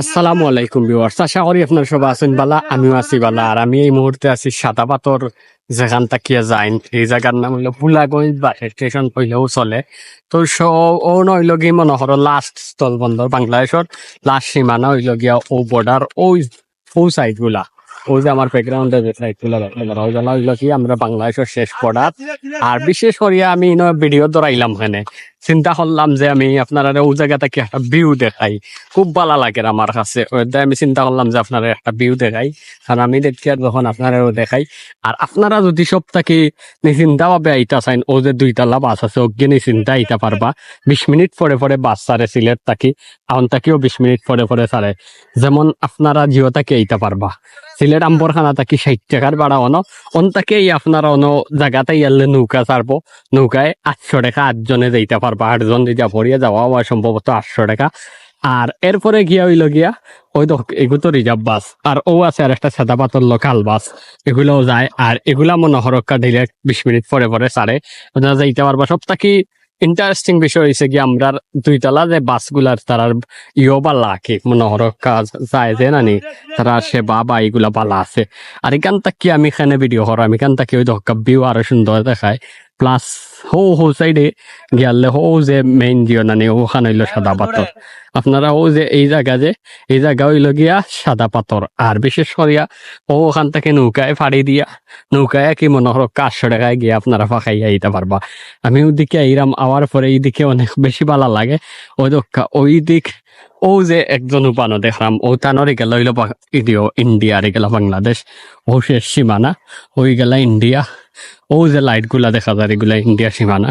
আসসালামু আলাইকুম ভিউয়ার্স, আশা করি আপনার আছেন বালা আমিও আছি বালা আর আমি এই মুহূর্তে আছি সাদা পাথর যেখান যাইন। এই জায়গার নাম বুলাগঞ্জ বাস স্টেশন কইলেও চলে। তো ও নইল গিয়ে মনে লাস্ট স্থল বন্দর বাংলাদেশের লাস্ট সীমানা হইল গিয়া ও বর্ডার ওই ও সাইডগুলা ওই যে আমার ব্যাকগ্রাউন্ডে যে সাইডগুলা হইল কি আমরা বাংলাদেশের শেষ বর্ডার আর বিশেষ করিয়া আমি ভিডিও ধরাইলাম এখানে চিন্তা করলাম যে আমি আপনারা ও জায়গা থেকে একটা ভিউ দেখাই। খুব ভালো লাগে আমার কাছে। আমি চিন্তা করলাম যে আপনারা একটা ভিউ দেখাই। কারণ আমি দেখি আর যখন আপনারাও দেখাই। আর আপনারা যদি সব থাকি নিশ্চিন্তা ভাবে আইতা চাইন ও যে দুইতলা বাস আছে, ওকে নিশ্চিন্তা আইতা পারবা। বিশ মিনিট পরে পরে বাস সারে সিলেট থাকি। আউন তাকিও বিশ মিনিট পরে পরে সারে যেমন আপনারা জিও তাকে আইতা পারবা। সিলেট আম্বরখানা থাকি ষাট টাকার ভাড়া অনো। অন তাকে আপনারা অন জায়গাতে ইয়ালে নৌকা ছাড়বো। নৌকায় আটশো টাকা আটজনে যাইতে পারবা। আটজন যদি পড়িয়ে যাওয়া হয় সম্ভবত আটশো টাকা। আর এরপরে গিয়া হইল গিয়া, ওই তো এগুলো তো রিজার্ভ বাস আর ও আছে আর একটা সাদা পাতর লোকাল বাস এগুলোও যায়। আর এগুলা মনে হরক্কা দিলে বিশ মিনিট পরে পরে সারে ওনারা যাইতে পারবা। সব থাকি ইন্টারেস্টিং বিষয় হয়েছে কি আমরা দুইতলা যে বাসগুলার তারার ইও বালা কি মনে হরক্কা যায় যে নানি, তারা সে বা এগুলা বালা আছে। আর এখান থেকে আমি এখানে ভিডিও করা আমি এখান থেকে ওই দক্কা ভিউ আরও সুন্দর দেখায়। প্লাস হো হো সাইডে গিয়ালে হো যে মেইন জিও নানি ওখানে হইল সাদা পাথর আপনারা ও যে এই জায়গা যে এই জায়গা হইল গিয়া সাদা পাথর আর বিশেষ করিয়া ও ওখান থেকে নৌকায় ফাড়ি দিয়া নৌকায় কি মনে হলো কাশশো টাকায় গিয়ে আপনারা ফাঁকাইয়া আইতে পারবা আমি ওদিকে আইরাম আওয়ার পরে এই দিকে অনেক বেশি ভালো লাগে ওই দক্কা ওই দিক ও যে একজন উপানো দেখলাম ও তানরে গেল হইল ইডিও ইন্ডিয়ারে গেল বাংলাদেশ ও শেষ সীমানা ওই গেলা ইন্ডিয়া ও যে লাইটগুলা দেখা যায়, এগুলা ইন্ডিয়া সীমানা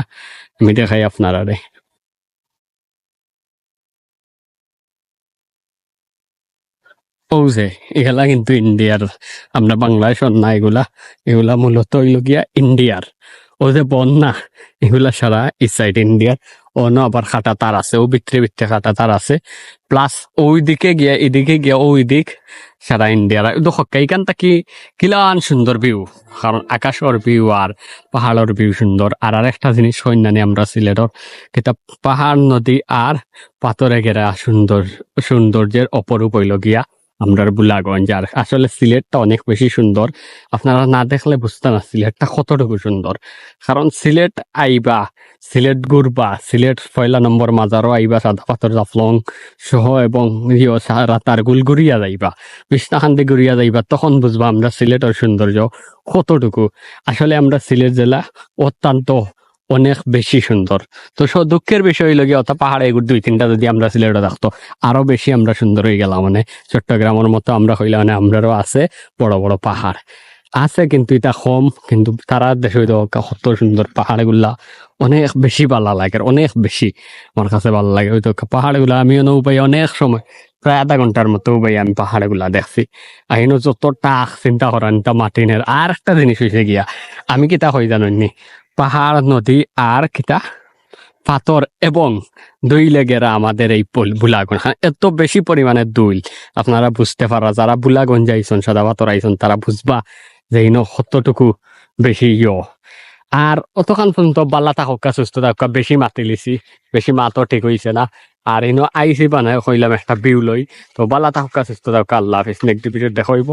আমি দেখাই আপনার আরে ও যে, এগুলা কিন্তু ইন্ডিয়ার আমরা বাংলাদেশের না এগুলা। এগুলা মূলত হইল গিয়া ইন্ডিয়ার ও যে বন্যা, এগুলা সারা এই সাইড ইন্ডিয়ার না, আবার খাটা তার আছে, ও ভিতরে ভিতরে খাটা তার আছে। প্লাস ওই দিকে গিয়া, এদিকে গিয়া ওই দিক সারা ইন্ডিয়ার দেখো, এইখান থাকি কিলান সুন্দর ভিউ কারণ আকাশের ভিউ আর পাহাড়ের ভিউ সুন্দর। আর আর একটা জিনিস সৈন্যানি আমরা সিলেটর কিতা পাহাড়, নদী আর পাথরে ঘেরা সুন্দর, সৌন্দর্যের অপরূপ হইল গিয়া। আমরার বুলাগঞ্জ। আর আসলে সিলেটটা অনেক বেশি সুন্দর। আপনারা না দেখলে বুঝতে না, সিলেটটা কতটুকু সুন্দর। কারণ সিলেট আইবা, সিলেট ঘুরবা সিলেট পয়লা নম্বর মাজারও আইবা সাদা পাথর জাফলং সহ এবং ইয়ো রাতার গুল ঘুরিয়া যাইবা বিষ্ণাখান্দি ঘুরিয়া যাইবা, তখন বুঝবা আমরা সিলেটের সৌন্দর্য কতটুকু। আসলে আমরা সিলেট জেলা অত্যন্ত অনেক বেশি সুন্দর। তো সব দুঃখের বিষয় হইল অত পাহাড়ে এগুলো দুই, তিনটা যদি আমরা সিলেটে থাকতো, আরও বেশি আমরা সুন্দর হয়ে গেলাম। মানে চট্টগ্রামের মতো আমরা হইলে মানে আমরারও আছে বড় বড় পাহাড়। আছে কিন্তু এটা কম, কিন্তু তারা দেশ হইতো কত সুন্দর পাহাড়গুলা অনেক বেশি ভালো লাগে, অনেক বেশি। আমার কাছে ভালো লাগে। হয়তো পাহাড়গুলা আমিও নৌপাই অনেক সময়। প্রায় আধা ঘণ্টার মতো ভাই আমি পাহাড়গুলা দেখছি। আহিনো যত টাক চিন্তা করেন তা মাটিনের আর একটা জিনিস হয়েছে গিয়া আমি কিতা হই জানি পাহাড় নদী আর কিতা? পাথর এবং দুই লেগেরা আমাদের এই বুলাগঞ্জ হ্যাঁ, এত বেশি পরিমাণে দুই। আপনারা বুঝতে পারা যারা বুলাগঞ্জ আইসন সাদা পাথর আইসন তারা বুঝবা যে ইনো কতটুকু বেশি ইয়। আর অতক্ষণ পর্যন্ত বাল্লা থাকা সুস্থ থাকা বেশি মাতি লিছি, বেশি মাতো ঠিক হয়েছে না। আর ইনো আইসি বানায় কইলাম একটা বিউ লই তো বাল্লা থাকা সুস্থ থাকা আল্লাহ হাফিজ। Next video দেখাইব